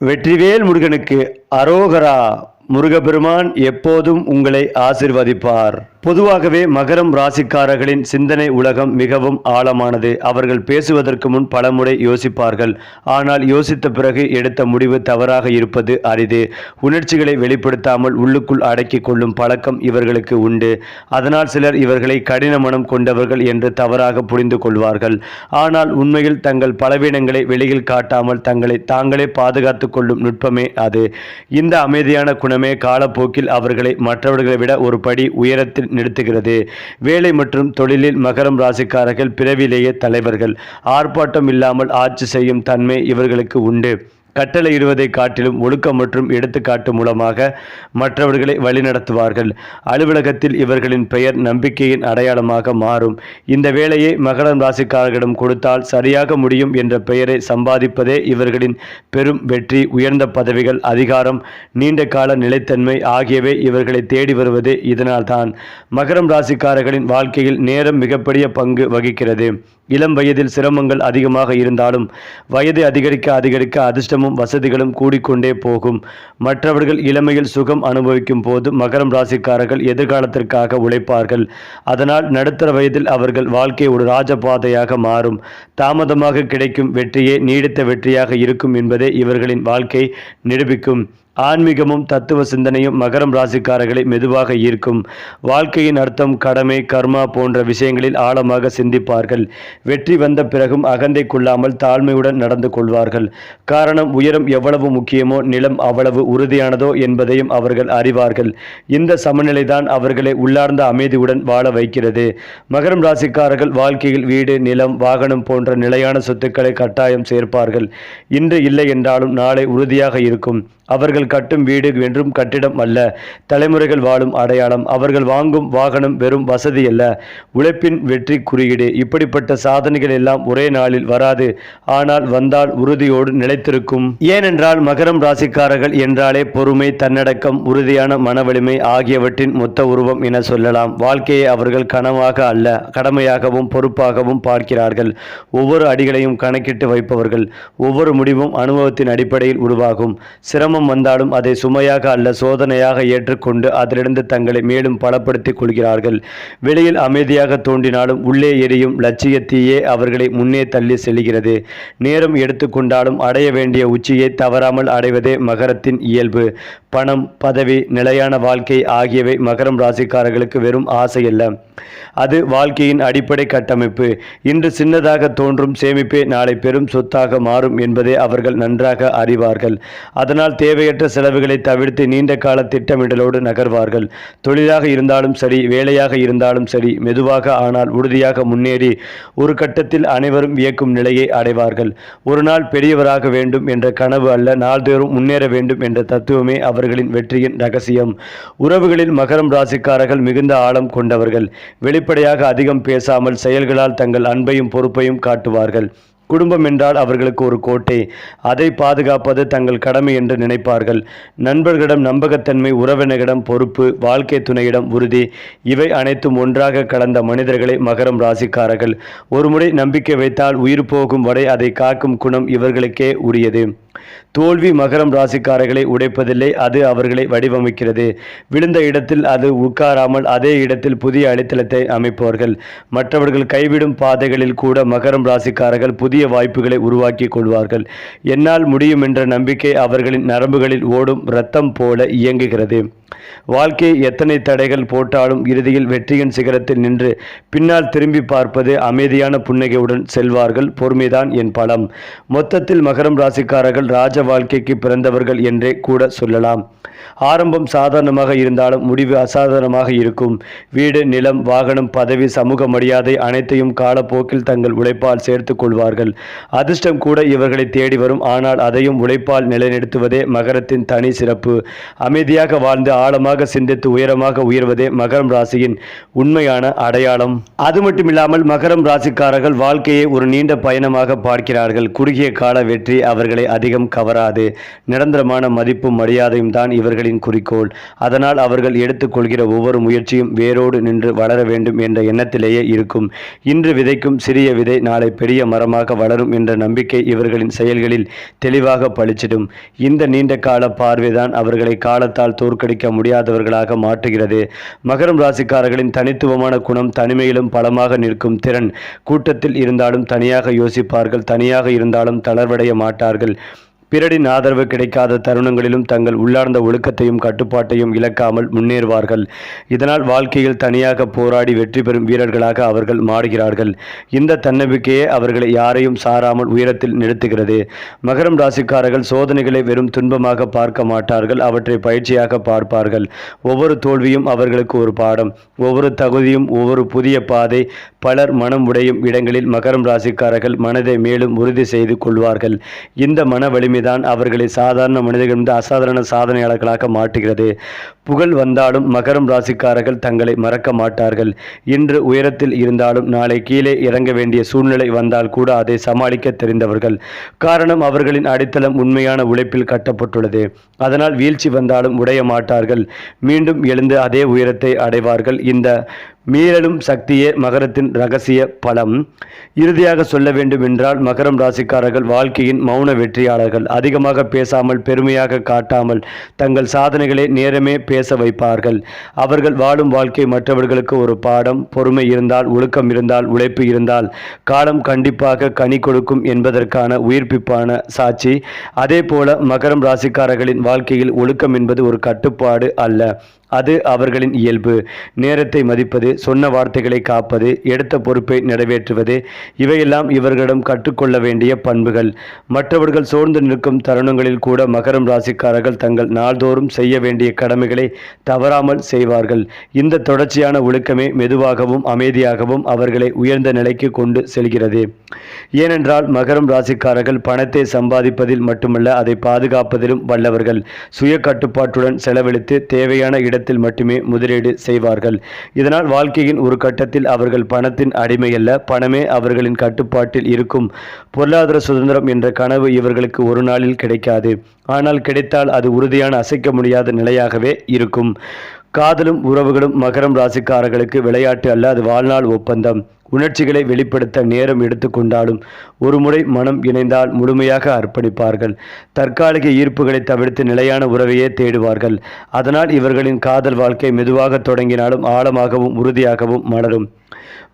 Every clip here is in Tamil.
வெற்றிவேல் முருகனுக்கு அரோகரா முருகப்பெருமான் எப்போதும் உங்களை ஆசிர்வதிப்பார். பொதுவாகவே மகரம் ராசிக்காரர்களின் சிந்தனை உலகம் மிகவும் ஆழமானது. அவர்கள் பேசுவதற்கு முன் பலமுறை யோசிப்பார்கள். ஆனால் யோசித்த பிறகு எடுத்த முடிவு தவறாக இருப்பது அரிது. உணர்ச்சிகளை வெளிப்படுத்தாமல் உள்ளுக்குள் அடக்கிக் கொள்ளும் பழக்கம் இவர்களுக்கு உண்டு. அதனால் சிலர் இவர்களை கடின மனம் கொண்டவர்கள் என்று தவறாக புரிந்து கொள்வார்கள். ஆனால் உண்மையில் தங்கள் பலவீனங்களை வெளியில் காட்டாமல் தங்களை தாங்களே பாதுகாத்துக் கொள்ளும் நுட்பமே அது. இந்த அமைதியான குணமே காலப்போக்கில் அவர்களை மற்றவர்களை விட ஒரு படி உயரத்தில் நிறுத்துகிறது. வேலை மற்றும் தொழிலில் மகரம் ராசிக்காரர்கள் பிறவிலேயே தலைவர்கள். ஆர்ப்பாட்டம் இல்லாமல் ஆட்சி செய்யும் தன்மை இவர்களுக்கு உண்டு. கட்டளையிடுவதை காட்டிலும் ஒழுக்கம் மற்றும் எடுத்துக்காட்டு மூலமாக மற்றவர்களை வழிநடத்துவார்கள். அலுவலகத்தில் இவர்களின் பெயர் நம்பிக்கையின் அடையாளமாக மாறும். இந்த வேலையை மகரம் ராசிக்காரர்களிடம் கொடுத்தால் சரியாக முடியும் என்ற பெயரை சம்பாதிப்பதே இவர்களின் பெரும் வெற்றி. உயர்ந்த பதவிகள் அதிகாரம் நீண்ட கால நிலைத்தன்மை ஆகியவை இவர்களை தேடி வருவது இதனால்தான். மகரம் ராசிக்காரர்களின் வாழ்க்கையில் நேரம் மிகப்பெரிய பங்கு வகிக்கிறது. இளம் வயதில் சிரமங்கள் அதிகமாக இருந்தாலும் வயது அதிகரிக்க அதிகரிக்க அதிர்ஷ்டமும் வசதிகளும் கூடிக்கொண்டே போகும். மற்றவர்கள் இளமையில் சுகம் அனுபவிக்கும் போது மகரம் ராசிக்காரர்கள் எதிர்காலத்திற்காக உழைப்பார்கள். அதனால் நடுத்தர வயதில் அவர்கள் வாழ்க்கை ஒரு ராஜபாதையாக மாறும். தாமதமாக கிடைக்கும் வெற்றியே நீடித்த வெற்றியாக இருக்கும் என்பதே இவர்களின் வாழ்க்கை நிரூபிக்கும். ஆன்மீகமும் தத்துவ சிந்தனையும் மகரம் ராசிக்காரர்களை மெதுவாக ஈர்க்கும். வாழ்க்கையின் அர்த்தம் கடமை கர்மா போன்ற விஷயங்களில் ஆழமாக சிந்திப்பார்கள். வெற்றி வந்த பிறகும் அகந்தை கொள்ளாமல் தாழ்மையுடன் நடந்து கொள்வார்கள். காரணம் உயரம் எவ்வளவு முக்கியமோ நிலம் அவ்வளவு உறுதியானதோ என்பதையும் அவர்கள் அறிவார்கள். இந்த சமநிலைதான் அவர்களை உள்ளார்ந்த அமைதியுடன் வாழ வைக்கிறது. மகரம் ராசிக்காரர்கள் வாழ்க்கையில் வீடு நிலம் வாகனம் போன்ற நிலையான சொத்துக்களை கட்டாயம் சேர்ப்பார்கள். இன்று இல்லை என்றாலும் நாளை உறுதியாக இருக்கும். அவர்கள் கட்டும் வீடு வென்றும் கட்டிடம் அல்ல. தலைமுறைகள் வாழும் அடையாளம். அவர்கள் வாங்கும் வாகனம் வெறும் வசதி அல்ல. உழைப்பின் வெற்றி குறியீடு. இப்படிப்பட்ட சாதனைகள் எல்லாம் ஒரே நாளில் வராது. ஆனால் வந்தால் உறுதியோடு நிலைத்திருக்கும். ஏனென்றால் மகரம் ராசிக்காரர்கள் என்றாலே பொறுமை தன்னடக்கம் உறுதியான மனவலிமை ஆகியவற்றின் மொத்த உருவம் என சொல்லலாம். வாழ்க்கையை அவர்கள் கனவாக அல்ல கடமையாகவும் பொறுப்பாகவும் பார்க்கிறார்கள். ஒவ்வொரு அடிகளையும் கணக்கிட்டு வைப்பவர்கள். ஒவ்வொரு முடிவும் அனுபவத்தின் அடிப்படையில் உருவாகும். சிரமம் வந்தாலும் அதை சுமையாக அல்ல சோதனையாக ஏற்றுக்கொண்டு அதிலிருந்து தங்களை மேலும் பலப்படுத்திக் கொள்கிறார்கள். வெளியில் அமைதியாக தோன்றினாலும் உள்ளே எரியும் லட்சியத்தையே அவர்களை முன்னே தள்ளி செல்கிறது. நேரம் எடுத்துக்கொண்டாலும் அடைய வேண்டிய உச்சியை தவறாமல் அடைவதே மகரத்தின் இயல்பு. பணம் பதவி நிலையான வாழ்க்கை ஆகியவை மகரம் ராசிக்காரர்களுக்கு வெறும் ஆசை அல்ல அது வாழ்க்கையின் அடிப்படை கட்டமைப்பு. இன்று சின்னதாக தோன்றும் சேமிப்பே நாளை பெரும் சொத்தாக மாறும் என்பதை அவர்கள் நன்றாக அறிவார்கள். அதனால் தேவையற்ற செலவுகளை தவிர்த்து நீண்ட கால திட்டமிடலோடு நகர்வார்கள். தொழிலாக இருந்தாலும் சரி வேலையாக இருந்தாலும் சரி மெதுவாக ஆனால் உறுதியாக முன்னேறி ஒரு கட்டத்தில் அனைவரும் வியக்கும் நிலையை அடைவார்கள். ஒரு நாள் பெரியவராக வேண்டும் என்ற கனவு அல்ல நாள்தோறும் முன்னேற வேண்டும் என்ற தத்துவமே அவர்களின் வெற்றியின் ரகசியம். உறவுகளில் மகரம் ராசிக்காரர்கள் மிகுந்த ஆழம் கொண்டவர்கள். வெளிப்படையாக அதிகம் பேசாமல் செயல்களால் தங்கள் அன்பையும் பொறுப்பையும் காட்டுவார்கள். குடும்பம் என்றால் அவர்களுக்கு ஒரு கோட்டை. அதை பாதுகாப்பது தங்கள் கடமை என்று நினைப்பார்கள். நண்பர்களிடம் நம்பகத்தன்மை உறவினரிடம் பொறுப்பு வாழ்க்கை துணையிடம் உறுதி. இவை அனைத்தும் ஒன்றாக கலந்த மனிதர்களை மகரம் ராசிக்காரர்கள். ஒருமுறை நம்பிக்கை வைத்தால் உயிர் போகும் வரை அதை காக்கும் குணம் இவர்களுக்கே உரியது. தோல்வி மகரம் ராசிக்காரர்களை உடைப்பதில்லை அது அவர்களை வடிவமைக்கிறது. விழுந்த இடத்தில் அது உட்காராமல் அதே இடத்தில் புதிய அடித்தளத்தை அமைப்பவர்கள். மற்றவர்கள் கைவிடும் பாதைகளில் கூட மகரம் ராசிக்காரர்கள் புதிய வாய்ப்புகளை உருவாக்கி கொள்வார்கள். என்னால் முடியும் என்ற நம்பிக்கை அவர்களின் நரம்புகளில் ஓடும் இரத்தம் போல இயங்குகிறது. வாழ்க்கை எத்தனை தடைகள் போட்டாலும் இறுதியில் வெற்றியின் சிகரத்தில் நின்று பின்னால் திரும்பி பார்ப்பது அமைதியான புன்னகையுடன் செல்வார்கள். பொறுமைதான் என் பலம். மொத்தத்தில் மகரம் ராசிக்காரர்கள் ராஜ வாழ்க்கைக்கு பிறந்தவர்கள் என்றே கூட சொல்லலாம். ஆரம்பம் சாதாரணமாக இருந்தாலும் முடிவு அசாதாரணமாக இருக்கும். வீடு நிலம் வாகனம் பதவி சமூக மரியாதை அனைத்தையும் காலப்போக்கில் தங்கள் உழைப்பால் சேர்த்து கொள்வார்கள். அதிர்ஷ்டம் கூட இவர்களை தேடி வரும். ஆனால் அதையும் உழைப்பால் நிலைநிறுத்துவதே மகரத்தின் தனி சிறப்பு. அமைதியாக வாழ்ந்து ஆழமாக சிந்தித்து உயரமாக உயர்வதே மகரம் ராசியின் உண்மையான அடையாளம். அது மட்டுமில்லாமல் மகரம் ராசிக்காரர்கள் வாழ்க்கையை ஒரு நீண்ட பயணமாக பார்க்கிறார்கள். குறுகிய கால வெற்றி அவர்களை அதிகம் கவராது. நிரந்தரமான மதிப்பும் மரியாதையும் தான் இவர்களின் குறிக்கோள். அதனால் அவர்கள் எடுத்துக்கொள்கிற ஒவ்வொரு முயற்சியும் வேரோடு நின்று வளர வேண்டும் என்ற எண்ணத்திலேயே இருக்கும். இன்று விதைக்கும் சிறிய விதை நாளை பெரிய மரமாக வளரும் என்ற நம்பிக்கை இவர்களின் செயல்களில் தெளிவாக பளிச்சிடும். இந்த நீண்ட கால பார்வைதான் அவர்களை காலத்தால் தோற்கடிக்க முடியாதவர்களாக மாற்றுகிறது. மகரம் ராசிக்காரர்களின் தனித்துவமான குணம் தனிமையிலும் பலமாக நிற்கும் திறன். கூட்டத்தில் இருந்தாலும் தனியாக யோசிப்பார்கள் தனியாக இருந்தாலும் தளர்வடைய மாட்டார்கள். பிறரின் ஆதரவு கிடைக்காத தருணங்களிலும் தங்கள் உள்ளார்ந்த ஒழுக்கத்தையும் கட்டுப்பாட்டையும் இழக்காமல் முன்னேறுவார்கள். இதனால் வாழ்க்கையில் தனியாக போராடி வெற்றி பெறும் வீரர்களாக அவர்கள் மாறுகிறார்கள். இந்த தன்னம்பிக்கையே அவர்களை யாரையும் சாராமல் உயரத்தில் நிறுத்துகிறது. மகரம் ராசிக்காரர்கள் சோதனைகளை வெறும் துன்பமாக பார்க்க மாட்டார்கள் அவற்றை பயிற்சியாக பார்ப்பார்கள். ஒவ்வொரு தோல்வியும் அவர்களுக்கு ஒரு பாடம். ஒவ்வொரு தகுதியும் ஒவ்வொரு புதிய பாதை. பலர் மனம் உடையும் இடங்களில் மகரம் ராசிக்காரர்கள் மனதை மேலும் உறுதி செய்து கொள்வார்கள். இந்த மன வலிமை வலிமைதான் அவர்களை சாதாரண மனிதர்களிருந்து அசாதாரண சாதனையாளர்களாக மாற்றுகிறது. புகழ் வந்தாலும் மகரம் ராசிக்காரர்கள் தங்களை மறக்க மாட்டார்கள். இன்று உயரத்தில் இருந்தாலும் நாளை கீழே இறங்க வேண்டிய சூழ்நிலை வந்தால் கூட அதை சமாளிக்க தெரிந்தவர்கள். காரணம் அவர்களின் அடித்தளம் உண்மையான உழைப்பில் கட்டப்பட்டுள்ளது. அதனால் வீழ்ச்சி வந்தாலும் உடைய மாட்டார்கள். மீண்டும் எழுந்து அதே உயரத்தை அடைவார்கள். இந்த மீறலும் சக்தியே மகரத்தின் ரகசிய பலம். இறுதியாக சொல்ல வேண்டும் என்றால் மகரம் ராசிக்காரர்கள் வாழ்க்கையின் மௌன வெற்றியாளர்கள். அதிகமாக பேசாமல் பெருமையாக காட்டாமல் தங்கள் சாதனைகளை நேரமே பேச வைப்பார்கள். அவர்கள் வாழும் வாழ்க்கை மற்றவர்களுக்கு ஒரு பாடம் பொறுமை இருந்தால் ஒழுக்கம் இருந்தால் உழைப்பு இருந்தால் காலம் கண்டிப்பாக கனி கொடுக்கும் என்பதற்கான உயிர்ப்பிப்பான சாட்சி. அதே போல மகரம் ராசிக்காரர்களின் வாழ்க்கையில் ஒழுக்கம் என்பது ஒரு கட்டுப்பாடு அல்ல. அது அவர்களின் இயல்பு. நேரத்தை மதிப்பது சொன்ன வார்த்தைகளை காப்பது எடுத்த பொறுப்பை நிறைவேற்றுவது இவையெல்லாம் இவர்களிடம் கற்றுக்கொள்ள வேண்டிய பண்புகள். மற்றவர்கள் சோர்ந்து நிற்கும் தருணங்களில் கூட மகரம் ராசிக்காரர்கள் தங்கள் நாள்தோறும் செய்ய வேண்டிய கடமைகளை தவறாமல் செய்வார்கள். இந்த தொடர்ச்சியான ஒழுக்கமே மெதுவாகவும் அமைதியாகவும் அவர்களை உயர்ந்த நிலைக்கு கொண்டு செல்கிறது. ஏனென்றால் மகரம் ராசிக்காரர்கள் பணத்தை சம்பாதிப்பதில் மட்டுமல்ல அதை பாதுகாப்பதிலும் வல்லவர்கள். சுய கட்டுப்பாட்டுடன் செலவழித்து தேவையான இடத்தில் மட்டுமே முதலீடு செய்வார்கள். இதனால் வாழ்க்கையின் ஒரு கட்டத்தில் அவர்கள் பணத்தின் அடிமையல்ல பணமே அவர்களின் கட்டுப்பாட்டில் இருக்கும். பொருளாதார சுதந்திரம் என்ற கனவு இவர்களுக்கு ஒரு நாளில் கிடைக்காது. ஆனால் கிடைத்தால் அது உறுதியான அசைக்க முடியாத நிலையாகவே இருக்கும். காதலும் உறவுகளும் மகரம் ராசிக்காரர்களுக்கு விளையாட்டு அல்ல அது வாழ்நாள் ஒப்பந்தம். உணர்ச்சிகளை வெளிப்படுத்த நேரம் எடுத்துக்கொண்டாலும் ஒரு முறை மனம் இணைந்தால் முழுமையாக அர்ப்பணிப்பார்கள். தற்காலிக ஈர்ப்புகளை தவிர்த்து நிலையான உறவையே தேடுவார்கள். அதனால் இவர்களின் காதல் வாழ்க்கை மெதுவாக தொடங்கினாலும் ஆழமாகவும் உறுதியாகவும் மலரும்.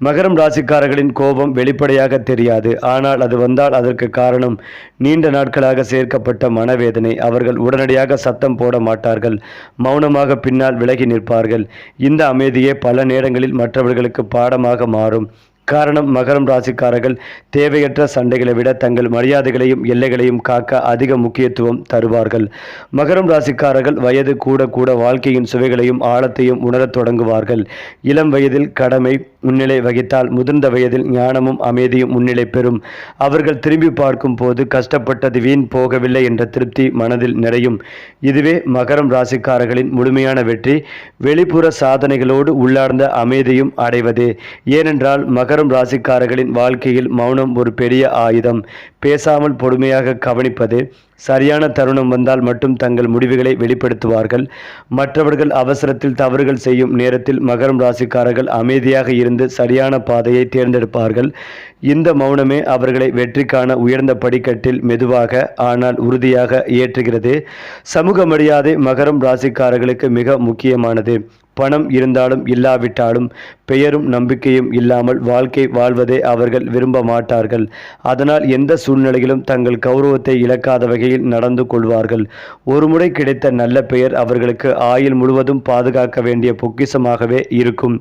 மகரம் ராசிக்காரர்களின் கோபம் வெளிப்படையாக தெரியாது. ஆனால் அது வந்தால் அதற்கு காரணம் நீண்ட நாட்களாக சேர்க்கப்பட்ட மனவேதனை. அவர்கள் உடனடியாக சத்தம் போட மாட்டார்கள். மௌனமாக பின்னால் விலகி நிற்பார்கள். இந்த அமைதியே பல நேரங்களில் மற்றவர்களுக்கு பாடமாக மாறும். காரணம் மகரம் ராசிக்காரர்கள் தேவையற்ற சண்டைகளை விட தங்கள் மரியாதைகளையும் எல்லைகளையும் காக்க அதிக முக்கியத்துவம் தருவார்கள். மகரம் ராசிக்காரர்கள் வயது கூட கூட வாழ்க்கையின் சுவைகளையும் ஆழத்தையும் உணரத் தொடங்குவார்கள். இளம் வயதில் கடமை முன்னிலை வகித்தால் முதிர்ந்த வயதில் ஞானமும் அமைதியும் முன்னிலை பெறும். அவர்கள் திரும்பி பார்க்கும் போது கஷ்டப்பட்டது வீண் போகவில்லை என்ற திருப்தி மனதில் நிறையும். இதுவே மகரம் ராசிக்காரர்களின் முழுமையான வெற்றி. வெளிப்புற சாதனைகளோடு உள்ளார்ந்த அமைதியும் அடைவது. ஏனென்றால் மகரம் ராசிக்காரர்களின் வாழ்க்கையில் மௌனம் ஒரு பெரிய ஆயுதம். பேசாமல் பொறுமையாக கவனிப்பது. சரியான தருணம் வந்தால் மட்டும் தங்கள் முடிவுகளை வெளிப்படுத்துவார்கள். மற்றவர்கள் அவசரத்தில் தவறுகள் செய்யும் நேரத்தில் மகரம் ராசிக்காரர்கள் அமைதியாக இருந்து சரியான பாதையை தேர்ந்தெடுப்பார்கள். இந்த மௌனமே அவர்களை வெற்றிக்கான உயர்ந்த படிக்கட்டில் மெதுவாக ஆனால் உறுதியாக ஏற்றுகிறது. சமூக மரியாதை மகரம் ராசிக்காரர்களுக்கு மிக முக்கியமானது. பணம் இருந்தாலும் இல்லாவிட்டாலும் பெயரும் நம்பிக்கையும் இல்லாமல் வாழ்க்கை வாழ்வதை அவர்கள் விரும்ப மாட்டார்கள். அதனால் எந்த சூழ்நிலையிலும் தங்கள் கௌரவத்தை இழக்காத வகையில் நடந்து கொள்வார்கள். ஒருமுறை கிடைத்த நல்ல பெயர் அவர்களுக்கு ஆயுள் முழுவதும் பாதுகாக்க வேண்டிய பொக்கிஷமாகவே இருக்கும்.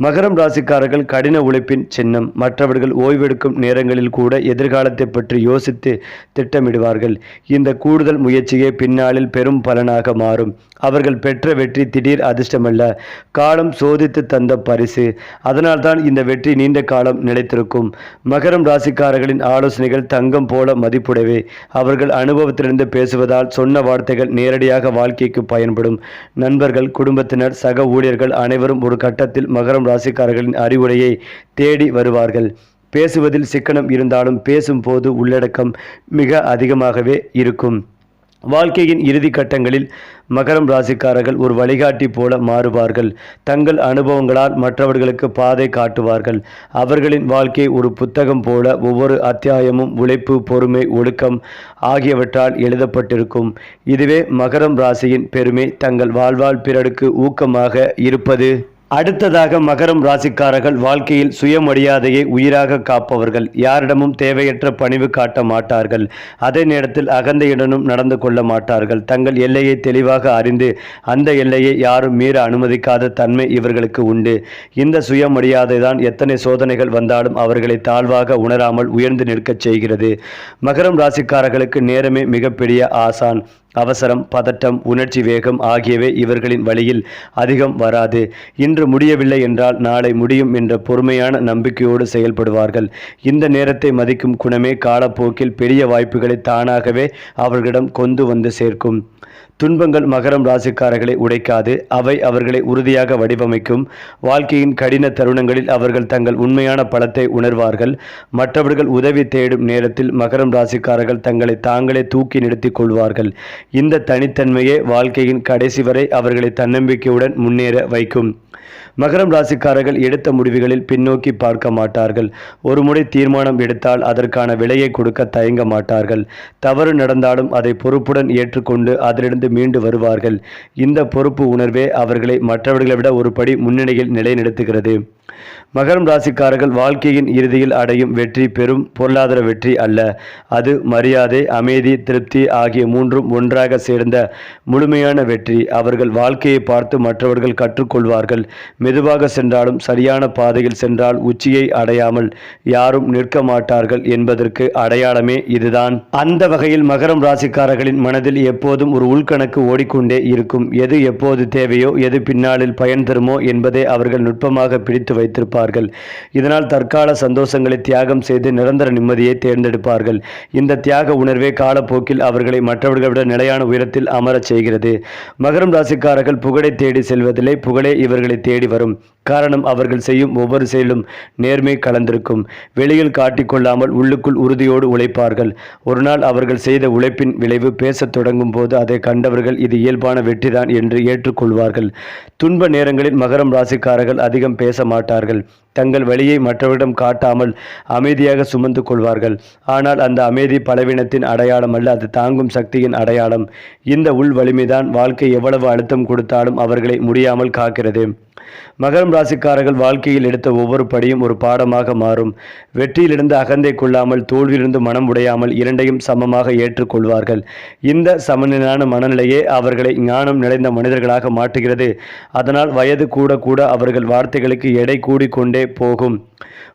மகரம் ராசிக்காரர்கள் கடின உழைப்பின் சின்னம். மற்றவர்கள் ஓய்வெடுக்கும் நேரங்களில் கூட எதிர்காலத்தை பற்றி யோசித்து திட்டமிடுவார்கள். இந்த கூடுதல் முயற்சியே பின்னாளில் பெரும் பலனாக மாறும். அவர்கள் பெற்ற வெற்றி திடீர் அதிர்ஷ்டமல்ல. காலம் சோதித்து தந்த பரிசு. அதனால்தான் இந்த வெற்றி நீண்ட காலம் நிலைத்திருக்கும். மகரம் ராசிக்காரர்களின் ஆலோசனைகள் தங்கம் போல மதிப்புடையவை. அவர்கள் அனுபவத்திலிருந்து பேசுவதால் சொன்ன வார்த்தைகள் நேரடியாக வாழ்க்கைக்கு பயன்படும். நண்பர்கள் குடும்பத்தினர் சக ஊழியர்கள் அனைவரும் ஒரு கட்டத்தில் மகரம் ராசிக்காரர்களின் அறிவுரையை தேடி வருவார்கள். பேசுவதில் சிக்கனம் இருந்தாலும் பேசும்போது உள்ளடக்கம் மிக அதிகமாகவே இருக்கும். வாழ்க்கையின் இறுதி கட்டங்களில் மகரம் ராசிக்காரர்கள் ஒரு வழிகாட்டி போல மாறுவார்கள். தங்கள் அனுபவங்களால் மற்றவர்களுக்கு பாதை காட்டுவார்கள். அவர்களின் வாழ்க்கை ஒரு புத்தகம் போல ஒவ்வொரு அத்தியாயமும் உழைப்பு பொறுமை ஒழுக்கம் ஆகியவற்றால் எழுதப்பட்டிருக்கும். இதுவே மகரம் ராசியின் பெருமை. தங்கள் வாழ்வால் பிறருக்கு ஊக்கமாக இருப்பது. அடுத்ததாக மகரம் ராசிக்காரர்கள் வாழ்க்கையில் சுயமரியாதையை உயிராக காப்பவர்கள். யாரிடமும் தேவையற்ற பணிவு காட்ட மாட்டார்கள். அதே நேரத்தில் அகந்தையுடனும் நடந்து கொள்ள மாட்டார்கள். தங்கள் எல்லையை தெளிவாக அறிந்து அந்த எல்லையை யாரும் மீற அனுமதிக்காத தன்மை இவர்களுக்கு உண்டு. இந்த சுயமரியாதை தான் எத்தனை சோதனைகள் வந்தாலும் அவர்களை தாழ்வாக உணராமல் உயர்ந்து நிற்கச் செய்கிறது. மகரம் ராசிக்காரர்களுக்கு நேரமே மிகப்பெரிய ஆசான். அவசரம் பதட்டம் உணர்ச்சி வேகம் ஆகியவை இவர்களின் வழியில் அதிகம் வராது. இன்று முடியவில்லை என்றால் நாளை முடியும் என்ற பொறுமையான நம்பிக்கையோடு செயல்படுவார்கள். இந்த நேரத்தை மதிக்கும் குணமே காலப்போக்கில் பெரிய வாய்ப்புகளை தானாகவே அவர்களிடம் கொண்டு வந்து சேர்க்கும். துன்பங்கள் மகரம் ராசிக்காரர்களை உடைக்காது. அவை அவர்களை உறுதியாக வடிவமைக்கும். வாழ்க்கையின் கடின தருணங்களில் அவர்கள் தங்கள் உண்மையான பலத்தை உணர்வார்கள். மற்றவர்கள் உதவி தேடும் நேரத்தில் மகரம் ராசிக்காரர்கள் தங்களை தாங்களே தூக்கி நிறுத்திக் கொள்வார்கள். இந்த தனித்தன்மையே வாழ்க்கையின் கடைசி வரை அவர்களை தன்னம்பிக்கையுடன் முன்னேற வைக்கும். மகரம் ராசிக்காரர்கள் எடுத்த முடிவுகளில் பின்னோக்கி பார்க்க மாட்டார்கள். ஒரு முறை தீர்மானம் எடுத்தால் அதற்கான விலையை கொடுக்க தயங்க மாட்டார்கள். தவறு நடந்தாலும் அதை பொறுப்புடன் ஏற்றுக்கொண்டு அதிலிருந்து மீண்டு வருவார்கள். இந்த பொறுப்பு உணர்வே அவர்களை மற்றவர்களை விட ஒரு படி முன்னணியில் நிலைநிறுத்துகிறது. மகரம் ராசிக்காரர்கள் வாழ்க்கையின் இறுதியில் அடையும் வெற்றி பெரும் பொருளாதார வெற்றி அல்ல. அது மரியாதை அமைதி திருப்தி ஆகிய மூன்றும் ஒன்றாக சேர்ந்த முழுமையான வெற்றி. அவர்கள் வாழ்க்கையை பார்த்து மற்றவர்கள் கற்றுக்கொள்வார்கள். மெதுவாக சென்றாலும் சரியான பாதையில் சென்றால் உச்சியை அடையாமல் யாரும் நிற்க மாட்டார்கள் என்பதற்கு அடையாளமே இதுதான். அந்த வகையில் மகரம் ராசிக்காரர்களின் மனதில் எப்போதும் ஒரு உள்கணக்கு ஓடிக்கொண்டே இருக்கும். எது எப்போது தேவையோ எது பின்னாளில் பயன் தருமோ என்பதை அவர்கள் நுட்பமாக பிடித்து வைத்திருப்பார்கள். இதனால் தற்கால சந்தோஷங்களை தியாகம் செய்து நிரந்தர நிம்மதியை தேர்ந்தெடுப்பார்கள். இந்த தியாக உணர்வே காலப்போக்கில் அவர்களை மற்றவர்களை விட நிலையான உயரத்தில் அமரச் செய்கிறது. மகரம் ராசிக்காரர்கள் புகழை தேடி செல்வதில்லை புகழே இவர்களை தேடி வரும். காரணம் அவர்கள் செய்யும் ஒவ்வொரு செயலும் நேர்மை கலந்திருக்கும். வெளியில் காட்டிக்கொள்ளாமல் உள்ளுக்குள் உறுதியோடு உழைப்பார்கள். ஒரு நாள் அவர்கள் செய்த உழைப்பின் விளைவு பேசத் தொடங்கும் போது அதை கண்டவர்கள் இது இயல்பான வெற்றிதான் என்று ஏற்றுக்கொள்வார்கள். துன்ப நேரங்களில் மகரம் ராசிக்காரர்கள் அதிகம் பேச மாட்டார்கள். கொண்டார்கள் தங்கள் வழியை மற்றவரிடம் காட்டாமல் அமைதியாக சுமந்து கொள்வார்கள். ஆனால் அந்த அமைதி பலவீனத்தின் அடையாளம் அல்ல அது தாங்கும் சக்தியின் அடையாளம். இந்த உள் வலிமைதான் வாழ்க்கை எவ்வளவு அழுத்தம் கொடுத்தாலும் அவர்களை முடியாமல் காக்கிறது. மகரம் ராசிக்காரர்கள் வாழ்க்கையில் எடுத்த ஒவ்வொரு படியும் ஒரு பாடமாக மாறும். வெற்றியிலிருந்து அகந்தை கொள்ளாமல் தோல்வியிலிருந்து மனம் உடையாமல் இரண்டையும் சமமாக ஏற்றுக்கொள்வார்கள். இந்த சமநிலையான மனநிலையே அவர்களை ஞானம் நிறைந்த மனிதர்களாக மாற்றுகிறது. அதனால் வயது கூட கூட அவர்கள் வார்த்தைகளுக்கு எடை கூடிக்கொண்டே போகும்.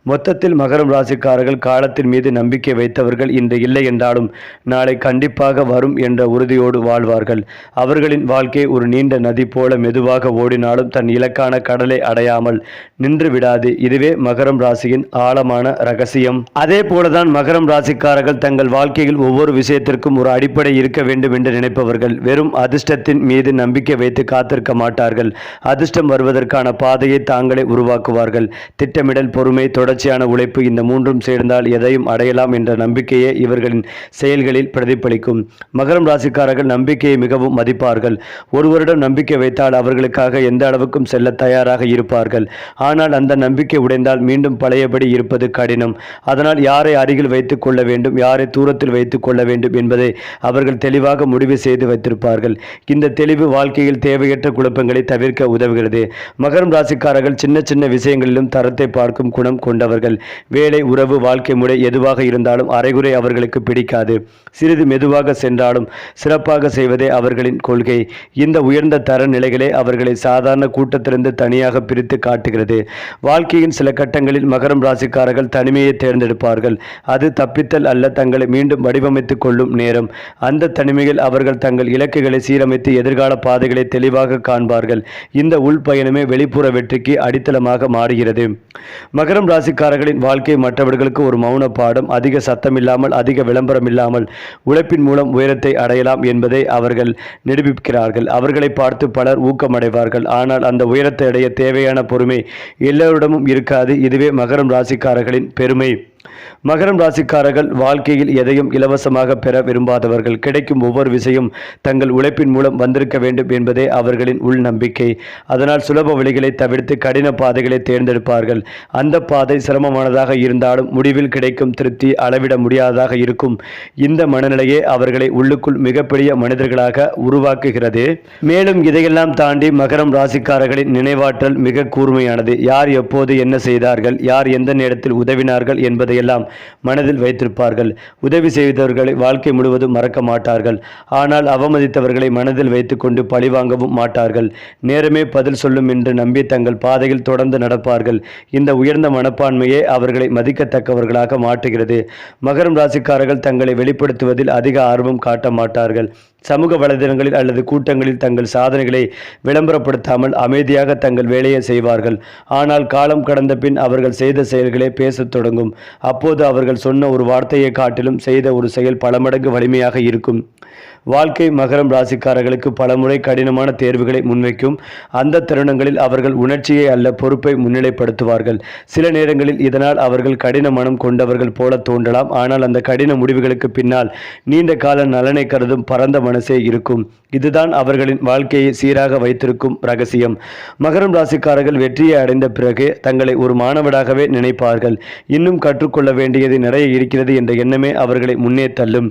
மொத்தத்தில் மகரம் ராசிக்காரர்கள் காலத்தின் மீது நம்பிக்கை வைத்தவர்கள் இன்று இல்லை என்றாலும் நாளை கண்டிப்பாக வரும் என்ற உறுதியோடு வாழ்வார்கள். அவர்களின் வாழ்க்கை ஒரு நீண்ட நதி போல மெதுவாக ஓடினாலும் தன் இலக்கான கடலை அடையாமல் நின்று விடாது. இதுவே மகரம் ராசியின் ஆழமான ரகசியம். அதே போலதான் மகரம் ராசிக்காரர்கள் தங்கள் வாழ்க்கையில் ஒவ்வொரு விஷயத்திற்கும் ஒரு அடிப்படை இருக்க வேண்டும் என்று நினைப்பவர்கள். வெறும் அதிர்ஷ்டத்தின் மீது நம்பிக்கை வைத்து காத்திருக்க மாட்டார்கள். அதிர்ஷ்டம் வருவதற்கான பாதையை தாங்களே உருவாக்குவார்கள். திட்டமிடல் பொறுமை தொடர் தொடர்ச்சியான உழைப்பு இந்த மூன்றும் சேர்ந்தால் எதையும் அடையலாம் என்ற நம்பிக்கையே இவர்களின் செயல்களில் பிரதிபலிக்கும். மகரம் ராசிக்காரர்கள் நம்பிக்கையை மிகவும் மதிப்பார்கள். ஒருவரிடம் நம்பிக்கை வைத்தால் அவர்களுக்காக எந்த அளவுக்கும் செல்ல தயாராக இருப்பார்கள். ஆனால் அந்த நம்பிக்கை உடைந்தால் மீண்டும் பழையபடி இருப்பது கடினம். அதனால் யாரை அருகில் வைத்துக் கொள்ள வேண்டும் யாரை தூரத்தில் வைத்துக் கொள்ள வேண்டும் என்பதை அவர்கள் தெளிவாக முடிவு செய்து வைத்திருப்பார்கள். இந்த தெளிவு வாழ்க்கையில் தேவையற்ற குழப்பங்களை தவிர்க்க உதவுகிறது. மகரம் ராசிக்காரர்கள் சின்ன சின்ன விஷயங்களிலும் தரத்தை பார்க்கும் குணம் கொண்ட கொண்டவர்கள். வேலை உறவு வாழ்க்கை முறை எதுவாக இருந்தாலும் அரைகுறை அவர்களுக்கு பிடிக்காது. சிறிது மெதுவாக சென்றாலும் சிறப்பாக செய்வதே அவர்களின் கொள்கை. இந்த உயர்ந்த தர நிலைகளே அவர்களை சாதாரண கூட்டத்திலிருந்து தனியாக பிரித்து காட்டுகிறது. வாழ்க்கையின் சில கட்டங்களில் மகரம் ராசிக்காரர்கள் தனிமையை தேர்ந்தெடுப்பார்கள். அது தப்பித்தல் அல்ல தங்களை மீண்டும் வடிவமைத்துக் கொள்ளும் நேரம். அந்த தனிமையில் அவர்கள் தங்கள் இலக்குகளை சீரமைத்து எதிர்கால பாதைகளை தெளிவாக காண்பார்கள். இந்த உள்பயணமே வெளிப்புற வெற்றிக்கு அடித்தளமாக மாறுகிறது. மகரம் ராசிக்காரர்களின் வாழ்க்கை மற்றவர்களுக்கு ஒரு மௌன பாடம் அதிக சத்தமில்லாமல் அதிக விளம்பரம் இல்லாமல் உழைப்பின் மூலம் உயரத்தை அடையலாம் என்பதை அவர்கள் நிரூபிக்கிறார்கள். அவர்களை பார்த்து பலர் ஊக்கமடைவார்கள். ஆனால் அந்த உயரத்தை அடைய தேவையான பொறுமை எல்லோரிடமும் இருக்காது. இதுவே மகரம் ராசிக்காரர்களின் பெருமை. மகரம் ராசிக்காரர்கள் வாழ்க்கையில் எதையும் இலவசமாக பெற விரும்பாதவர்கள் கிடைக்கும் ஒவ்வொரு விஷயம் தங்கள் உழைப்பின் மூலம் வந்திருக்க வேண்டும் என்பதே அவர்களின் உள் நம்பிக்கை. அதனால் சுலப வழிகளை தவிர்த்து கடின பாதைகளை தேர்ந்தெடுப்பார்கள். அந்த பாதை சிரமமானதாக இருந்தாலும் முடிவில் கிடைக்கும் திருப்தி அளவிட முடியாததாக இருக்கும். இந்த மனநிலையே அவர்களை உள்ளுக்குள் மிகப்பெரிய மனிதர்களாக உருவாக்குகிறது. மேலும் இதையெல்லாம் தாண்டி மகரம் ராசிக்காரர்களின் நினைவாற்றல் மிக கூர்மையானது. யார் எப்போது என்ன செய்தார்கள்? யார் எந்த நேரத்தில் உதவினார்கள் என்பதையெல்லாம் மனதில் வைத்திருப்பார்கள். உதவி செய்தவர்களை வாழ்க்கை முழுவதும் மறக்க மாட்டார்கள். ஆனால் அவமதித்தவர்களை மனதில் வைத்துக்கொண்டு பழிவாங்கவும் மாட்டார்கள். நேரமே பதில் சொல்லும் என்று நம்பி தங்கள் பாதையில் தொடர்ந்து நடப்பார்கள். இந்த உயர்ந்த மனப்பான்மையே அவர்களை மதிக்கத்தக்கவர்களாக மாற்றுகிறது. மகரம் ராசிக்காரர்கள் தங்களை வெளிப்படுத்துவதில் அதிக ஆர்வம் காட்ட மாட்டார்கள். சமூக வலைதளங்களில் அல்லது கூட்டங்களில் தங்கள் சாதனைகளை விளம்பரப்படுத்தாமல் அமைதியாக தங்கள் வேலையை செய்வார்கள். ஆனால் காலம் கடந்த பின் அவர்கள் செய்த செயல்களே பேசத் தொடங்கும். அப்போது அவர்கள் சொன்ன ஒரு வார்த்தையை காட்டிலும் செய்த ஒரு செயல் பல மடங்கு வலிமையாக இருக்கும். வாழ்க்கை மகரம் ராசிக்காரர்களுக்கு பலமுறை கடினமான தேர்வுகளை முன்வைக்கும் அந்த தருணங்களில் அவர்கள் உணர்ச்சியை அல்ல பொறுப்பை முன்னிலைப்படுத்துவார்கள். சில நேரங்களில் இதனால் அவர்கள் கடின மனம் கொண்டவர்கள் போல தோன்றலாம். ஆனால் அந்த கடின முடிவுகளுக்கு பின்னால் நீண்ட கால நலனை கருதும் பரந்த மனசே இருக்கும். இதுதான் அவர்களின் வாழ்க்கையை சீராக வைத்திருக்கும் ரகசியம். மகரம் ராசிக்காரர்கள் வெற்றியை அடைந்த பிறகு தங்களை ஒரு மாணவனாகவே நினைப்பார்கள். இன்னும் கற்றுக்கொள்ள வேண்டியது நிறைய இருக்கிறது என்ற எண்ணமே அவர்களை முன்னே தள்ளும்.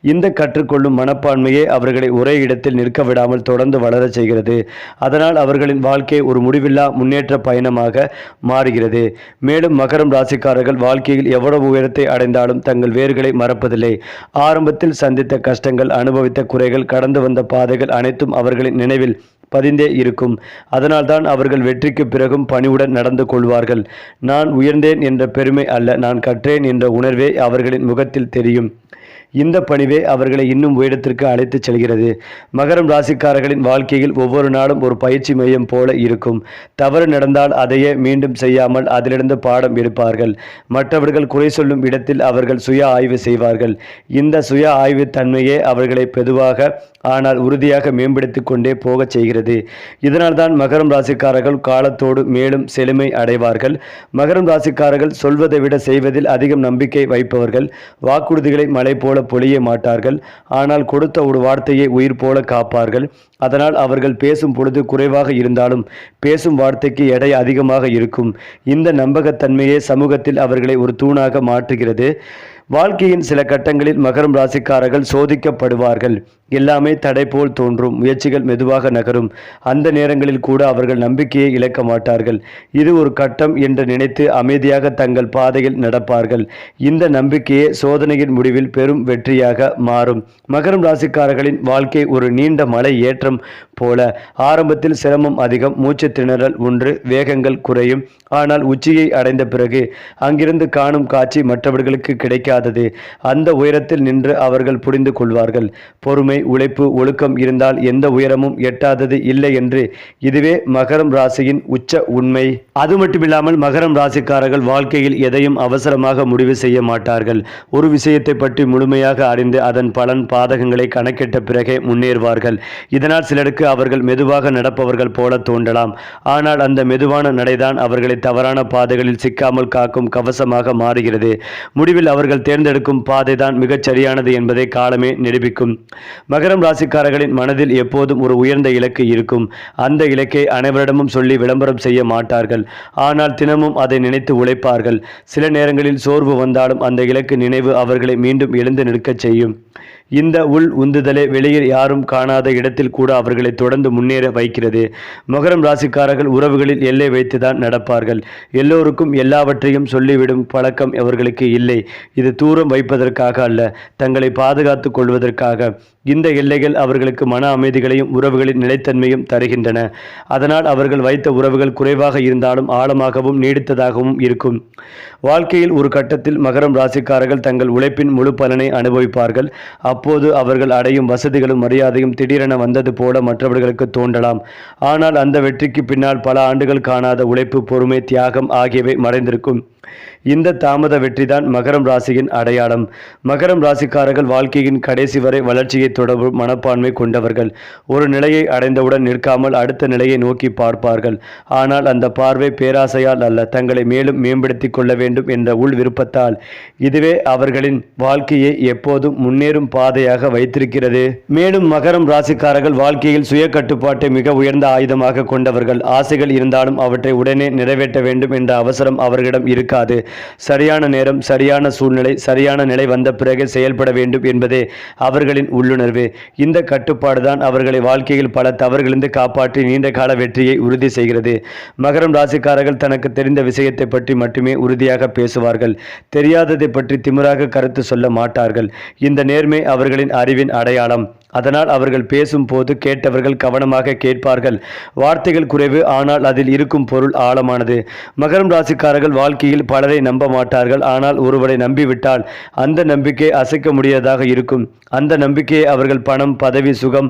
இந்த கற்றுக்கொள்ளும் மனப்பான்மையே அவர்களை ஒரே இடத்தில் நிற்க விடாமல் தொடர்ந்து வளரச் செய்கிறது. அதனால் அவர்களின் வாழ்க்கை ஒரு முடிவில்லா முன்னேற்ற பயணமாக மாறுகிறது. மேலும் மகரம் ராசிக்காரர்கள் வாழ்க்கையில் எவ்வளவு உயரத்தை அடைந்தாலும் தங்கள் வேர்களை மறப்பதில்லை. ஆரம்பத்தில் சந்தித்த கஷ்டங்கள் அனுபவித்த குறைகள் கடந்து வந்த பாதைகள் அனைத்தும் அவர்களின் நினைவில் பதிந்தே இருக்கும். அதனால்தான் அவர்கள் வெற்றிக்கு பிறகும் பணிவுடன் நடந்து கொள்வார்கள். நான் உயர்ந்தேன் என்ற பெருமை அல்ல நான் கற்றேன் என்ற உணர்வே அவர்களின் முகத்தில் தெரியும். இந்த பணிவே அவர்களை இன்னும் உயரத்திற்கு அழைத்துச் செல்கிறது. மகரம் ராசிக்காரர்களின் வாழ்க்கையில் ஒவ்வொரு நாளும் ஒரு பயிற்சி மையம் போல இருக்கும். தவறு நடந்தால் அதையே மீண்டும் செய்யாமல் அதிலிருந்து பாடம் எடுப்பார்கள். மற்றவர்கள் குறை சொல்லும் இடத்தில் அவர்கள் சுய ஆய்வு செய்வார்கள். இந்த சுய ஆய்வு தன்மையே அவர்களை பொதுவாக ஆனால் உறுதியாக மேம்படுத்திக் கொண்டே போகச் செய்கிறது. இதனால்தான் மகரம் ராசிக்காரர்கள் காலத்தோடு மேலும் செழுமை அடைவார்கள். மகரம் ராசிக்காரர்கள் சொல்வதை விட செய்வதில் அதிகம் நம்பிக்கை வைப்பவர்கள். வாக்குறுதிகளை மலை போல பொழிய மாட்டார்கள். ஆனால் கொடுத்த ஒரு வார்த்தையை உயிர் போல காப்பார்கள். அதனால் அவர்கள் பேசும் பொழுது குறைவாக இருந்தாலும் பேசும் வார்த்தைக்கு எடை அதிகமாக இருக்கும். இந்த நம்பகத்தன்மையே சமூகத்தில் அவர்களை ஒரு தூணாக மாற்றுகிறது. வாழ்க்கையின் சில கட்டங்களில் மகரம் ராசிக்காரர்கள் சோதிக்கப்படுவார்கள். எல்லாமே தடை போல் தோன்றும். முயற்சிகள் மெதுவாக நகரும். அந்த நேரங்களில் கூட அவர்கள் நம்பிக்கையை இழக்க மாட்டார்கள். இது ஒரு கட்டம் என்று நினைத்து அமைதியாக தங்கள் பாதையில் நடப்பார்கள். இந்த நம்பிக்கையே சோதனையின் முடிவில் பெரும் வெற்றியாக மாறும். மகரம் ராசிக்காரர்களின் வாழ்க்கை ஒரு நீண்ட மலை ஏற்றம் போல. ஆரம்பத்தில் சிரமம் அதிகம் மூச்சு திணறல் ஒன்று வேகங்கள் குறையும். ஆனால் உச்சியை அடைந்த பிறகு அங்கிருந்து காணும் காட்சி மற்றவர்களுக்கு கிடைக்காதது. அந்த உயரத்தில் நின்று அவர்கள் புரிந்து கொள்வார்கள். பொறுமை உழைப்பு ஒழுக்கம் இருந்தால் எந்த உயரமும் எட்டாதது இல்லை என்று இதுவே மகரம் ராசியின் உச்ச உண்மை. அது மட்டுமில்லாமல் மகரம் ராசிக்காரர்கள் வாழ்க்கையில் எதையும் அவசரமாக முடிவு செய்ய மாட்டார்கள். ஒரு விஷயத்தை பற்றி முழுமையாக அறிந்து அதன் பலன் பாதகங்களை கணக்கிட்ட பிறகே முன்னேறுவார்கள். இதனால் சிலருக்கு அவர்கள் மெதுவாக நடப்பவர்கள் போல தோன்றலாம். ஆனால் அந்த மெதுவான நடைதான் அவர்களை தவறான பாதைகளில் சிக்காமல் காக்கும் கவசமாக மாறுகிறது. முடிவில் அவர்கள் தேர்ந்தெடுக்கும் பாதைதான் மிகச் சரியானது என்பதை காலமே நிரூபிக்கும். மகரம் ராசிக்காரர்களின் மனதில் எப்போதும் ஒரு உயர்ந்த இலக்கு இருக்கும். அந்த இலக்கை அனைவரிடமும் சொல்லி விளம்பரம் செய்ய மாட்டார்கள். ஆனால் தினமும் அதை நினைத்து உழைப்பார்கள். சில நேரங்களில் சோர்வு வந்தாலும் அந்த இலக்கு நினைவு அவர்களை மீண்டும் எழுந்து நிற்கச் செய்யும். இந்த உள் உந்துதலே வெளியில் யாரும் காணாத இடத்தில் கூட அவர்களை தொடர்ந்து முன்னேற வைக்கிறது. மகரம் ராசிக்காரர்கள் உறவுகளில் எல்லை வைத்துதான் நடப்பார்கள். எல்லோருக்கும் எல்லாவற்றையும் சொல்லிவிடும் பழக்கம் அவர்களுக்கு இல்லை. இது தூரம் வைப்பதற்காக அல்ல தங்களை பாதுகாத்துக் கொள்வதற்காக. இந்த எல்லைகள் அவர்களுக்கு மன அமைதிகளையும் உறவுகளின் நிலைத்தன்மையும் தருகின்றன. அதனால் அவர்கள் வைத்த உறவுகள் குறைவாக இருந்தாலும் ஆழமாகவும் நீடித்ததாகவும் இருக்கும். வாழ்க்கையில் ஒரு கட்டத்தில் மகரம் ராசிக்காரர்கள் தங்கள் உழைப்பின் முழு பலனை அனுபவிப்பார்கள். அப்போது அவர்கள் அடையும் வசதிகளும் மரியாதையும் திடீரென வந்தது போல மற்றவர்களுக்கு தோன்றலாம். ஆனால் அந்த வெற்றிக்கு பின்னால் பல ஆண்டுகள் காணாத உழைப்பு பொறுமை தியாகம் ஆகியவை மறைந்திருக்கும். இந்த தாமத வெற்றிதான் மகரம் ராசியின் அடையாளம். மகரம் ராசிக்காரர்கள் வாழ்க்கையின் கடைசி வரை வளர்ச்சியை தொடரும் மனப்பான்மை கொண்டவர்கள். ஒரு நிலையை அடைந்தவுடன் நிற்காமல் அடுத்த நிலையை நோக்கி பார்ப்பார்கள். ஆனால் அந்த பார்வை பேராசையால் அல்ல தங்களை மேலும் மேம்படுத்தி கொள்ள வேண்டும் என்ற உள் விருப்பத்தால். இதுவே அவர்களின் வாழ்க்கையை எப்போதும் முன்னேறும் பாதையாக வைத்திருக்கிறது. மேலும் மகரம் ராசிக்காரர்கள் வாழ்க்கையில் சுய கட்டுப்பாட்டை மிக உயர்ந்த ஆயுதமாக கொண்டவர்கள். ஆசைகள் இருந்தாலும் அவற்றை உடனே நிறைவேற்ற வேண்டும் என்ற அவசரம் அவர்களிடம் இருக்க இருக்காது. சரியான நேரம் சரியான சூழ்நிலை சரியான நிலை வந்த பிறகு செயல்பட வேண்டும் என்பதே அவர்களின் உள்ளுணர்வு. இந்த கட்டுப்பாடுதான் அவர்களை வாழ்க்கையில் பல தவறுகளிலிருந்து காப்பாற்றி நீண்ட கால வெற்றியை உறுதி செய்கிறது. மகரம் ராசிக்காரர்கள் தனக்கு தெரிந்த விஷயத்தை பற்றி மட்டுமே உறுதியாக பேசுவார்கள். தெரியாததை பற்றி திமிராக கருத்து சொல்ல மாட்டார்கள். இந்த நேர்மை அவர்களின் அறிவின் அடையாளம். அதனால் அவர்கள் பேசும் போது கேட்டவர்கள் கவனமாக கேட்பார்கள். வார்த்தைகள் குறைவு ஆனால் அதில் இருக்கும் பொருள் ஆழமானது. மகரம் ராசிக்காரர்கள் வாழ்க்கையில் பலரை நம்ப மாட்டார்கள் ஆனால் ஒருவரை நம்பிவிட்டால் அந்த நம்பிக்கை அசைக்க முடியாததாக இருக்கும். அந்த நம்பிக்கையை அவர்கள் பணம் பதவி சுகம்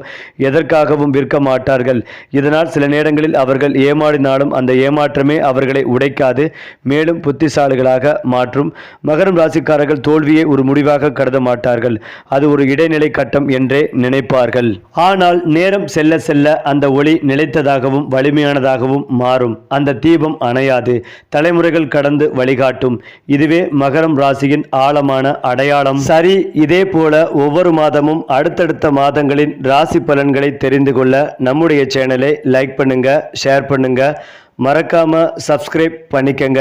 எதற்காகவும் விற்க மாட்டார்கள். இதனால் சில நேரங்களில் அவர்கள் ஏமாடினாலும் அந்த ஏமாற்றமே அவர்களை உடைக்காது மேலும் புத்திசாலிகளாக மாற்றும். மகரம் ராசிக்காரர்கள் தோல்வியை ஒரு முடிவாக கருத மாட்டார்கள். அது ஒரு இடைநிலை கட்டம் என்றே நினைப்பார்கள். ஆனால் நேரம் செல்ல செல்ல அந்த ஒளி நிலைத்ததாகவும் வலிமையானதாகவும் மாறும். அந்த தீபம் அணையாது. தலைமுறைகள் கடந்து வழிகாட்டும். இதுவே மகரம் ராசியின் ஆழமான அடையாளம். சரி இதே போல ஒவ்வொரு மாதமும் அடுத்தடுத்த மாதங்களின் ராசி பலன்களை தெரிந்து கொள்ள நம்முடைய சேனலை லைக் பண்ணுங்க ஷேர் பண்ணுங்க. மறக்காம சப்ஸ்கிரைப் பண்ணிக்கங்க.